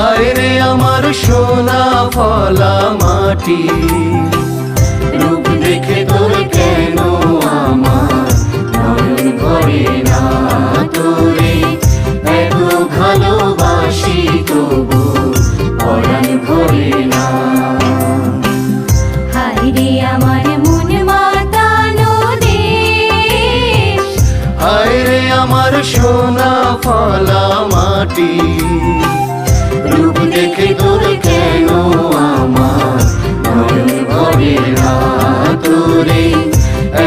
হায় আমার সোনা ফলা মাটি। রূপ দেখে তোর কেন আমার মন করে না তোরে? এত ভালোবাসি তবু পরাণ ভরে না। আমার সোনা ফলা মাটি। রূপ দেখে তোর কেন আমার? মনে ভরে না তোরে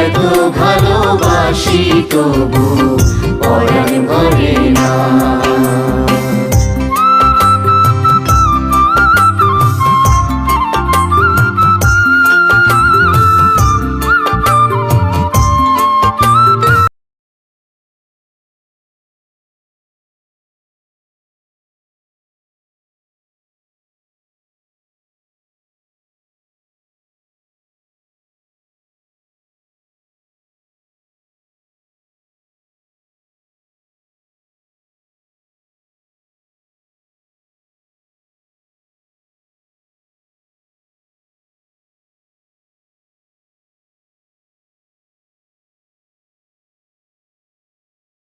এত ভালোবাসি তবু।